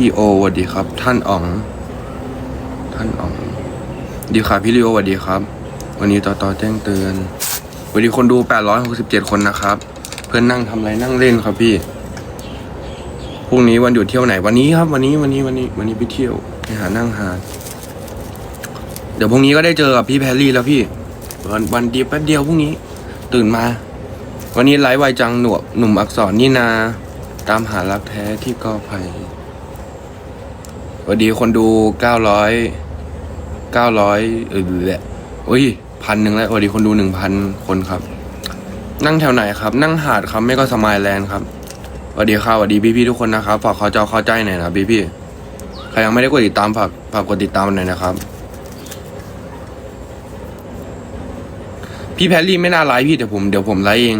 พี่โอสวัสดีครับ ท่านอ๋อง ท่านอ๋อง ดีครับพี่ลิโอสวัสดีครับ วันนี้ต่อต่อแจ้งเตือนวันนี้คนดู 867 คนนะครับ เพื่อนนั่งทำอะไรนั่งเล่นครับพี่พรุ่งนี้วันหยุดเที่ยวไหนวันนี้ครับ วันนี้วันนี้วันนี้วันนี้ไปเที่ยวไปหานั่งหา เดี๋ยวพรุ่งนี้ก็ได้เจอกับพี่แพรรี่แล้วพี่วันวันเดียวแป๊บเดียวพรุ่งนี้ ตื่นมา วันนี้ไลฟ์ไวจังหนวกหนุ่มอักษรนี่นา ตามหารักแท้ที่กอไผ่ วัสดีคนดูเก้าร้อยเก้าร้อยเออแหละโอ้ยพันหนึ่งแล้วสวัสดีคนดูหนึ่งพันคนครับ นั่งแถวไหนครับ นั่งหาดครับไม่ก็สมายแลนด์ครับสวัสดีครับสวัสดีพี่ๆทุกคนนะครับฝากขอจอเข้าใจหน่อยนะพี่ๆใครยังไม่ได้กดติดตามฝากฝากกดติดตามหน่อยนะครับ พี่แพรรี่ไม่น่าไลฟ์พี่แต่ผมเดี๋ยวผมไลฟ์เอง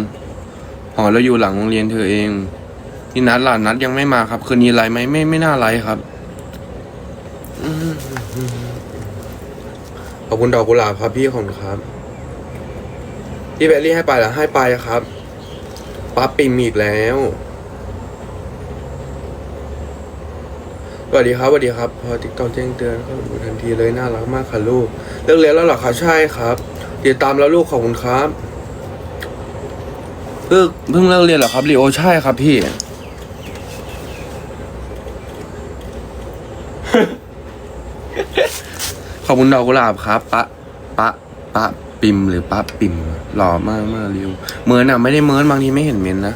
หอเราอยู่หลังโรงเรียนเธอเองพี่นัดล่ะนัดยังไม่มาครับคืนนี้ไลฟ์ไหมไม่ไม่น่าไลฟ์ครับ ขอบคุณดอกกุหลาบครับพี่ขอบคุณครับ พี่แพรรี่ให้ไปเหรอให้ไปครับปั๊บปิมอีกแล้วสวัสดีครับสวัสดีครับ พอติ๊กต็อกแจ้งเตือนเข้าดูทันทีเลยน่ารักมากค่ะลูกเลิกเรียนแล้วเหรอคะใช่ครับติดตามแล้วลูกขอบคุณครับเพิ่งเพิ่งเลิกเรียนเหรอครับลีโอใช่ครับพี่ ขอบคุณดอกกุหลาบครับปะปะปะปิมหรือปะปิมหล่อมากมากริวเมินอะไม่ได้เมินบางทีไม่เห็นเมนนะ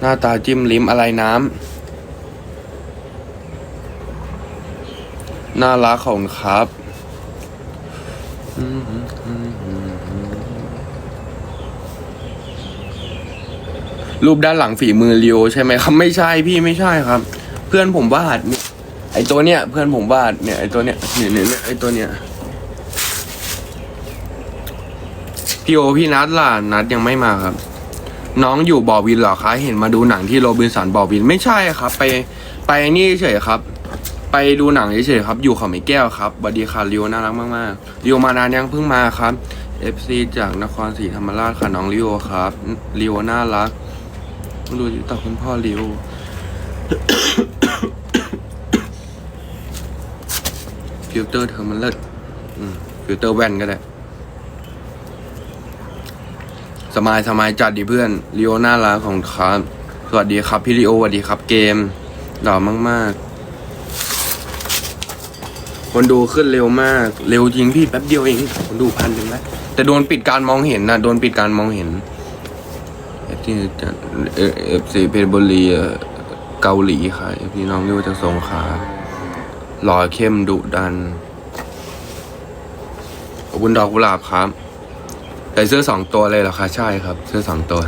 หน้าตาจิ้มลิ้มอะไรน้ำน่ารักของครับรูปด้านหลังฝีมือเลียวใช่ไหมครับ ไม่ใช่พี่ไม่ใช่ครับ เพื่อนผมวาดเนี่ ไอตัวเนี้ยเพื่อนผมวาดเนี่ยไอตัวเนี้ยเนี่ยเนี่ยเนี่ยไอตัวเนี้ยพี่โอพี่นัดล่ะนัดยังไม่มาครับ น้องอยู่บอวินเหรอคะเห็นมาดูหนังที่โรบินสันบอวินไม่ใช่ครับ ไปไปนี่เฉยครับ ไปดูหนังเฉยครับ อยู่เขาไม่แก้วครับบดีค่ะริวน่ารักมากๆริวมานานยังเพิ่งมาครับ FC จากนครศรีธรรมราชค่ะน้องริวครับริวน่ารักดูต่อคุณพ่อริว ฟิลเตอร์เธอมันเลิศฟิลเตอร์แว่นก็ได้ สมายสมายจัดดิเพื่อนลีโอน่ารักของครับ สวัสดีครับ พี่ลีโอสวัสดีครับเกมหล่อมาก ๆ คนดูขึ้นเร็วมาก เร็วจริงพี่แป๊บเดียวเองคนดูพันหนึ่งแล้วแต่โดนปิดการมองเห็นนะโดนปิดการมองเห็นเอฟซีเอฟซีเพชรบุรีเกาหลีค่ะเอฟซีน้องเรียกว่าจะสงขลา หล่อเข้มดุดัน ขอบคุณดอกกุหลาบครับใส่เสื้อสองตัวเลยเหรอคะใช่ครับ เสื้อสองตัว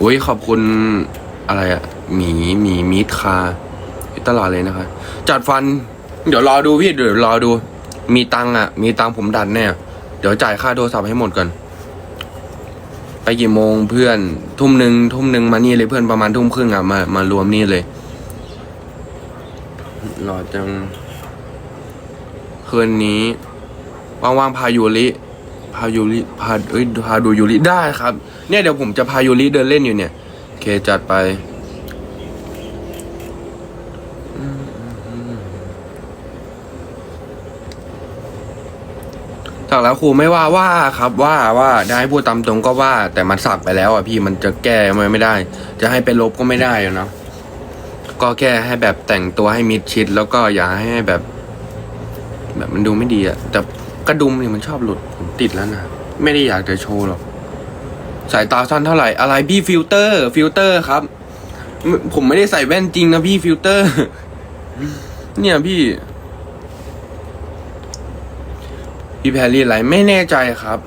อุ้ยขอบคุณอะไรอะหมีหมีมิดคาตลอดเลยนะคะ จัดฟัน เดี๋ยวรอดูพี่เดี๋ยวรอดู มีตังอะมีตังผมดันแน่เดี๋ยวจ่ายค่าโทรศัพท์ให้หมดก่อนไปกี่โมงเพื่อนทุ่มหนึ่งทุ่มหนึ่งมานี่เลยเพื่อนประมาณทุ่มครึ่งอะมามารวมนี่เลย รอจัง คืนนี้ว่างๆพายูริพายูริพาเอ้ยพาดูยูริได้ครับ เนี่ยเดี๋ยวผมจะพายูริเดินเล่นอยู่เนี่ยเคจัดไปสักแล้วครูไม่ว่าว่าครับว่าว่าได้พูดตามตรงก็ว่า แต่มันสักไปแล้วอะพี่มันจะแก้มันไม่ได้ จะให้เป็นลบก็ไม่ได้อะเนาะ ก็แค่ให้แบบแต่งตัวให้มิดชิด แล้วก็อย่าให้แบบ แบบมันดูไม่ดีอะแต่กระดุมเนี่ยมันชอบหลุดผมติดแล้วนะไม่ได้อยากจะโชว์หรอกสายตาสั้นเท่าไหร่อะไรพี่ฟิลเตอร์ ฟิลเตอร์ครับ ผมไม่ได้ใส่แว่นจริงนะพี่ฟิลเตอร์ เนี่ยพี่ พี่แพรรี่ไรไม่แน่ใจครับ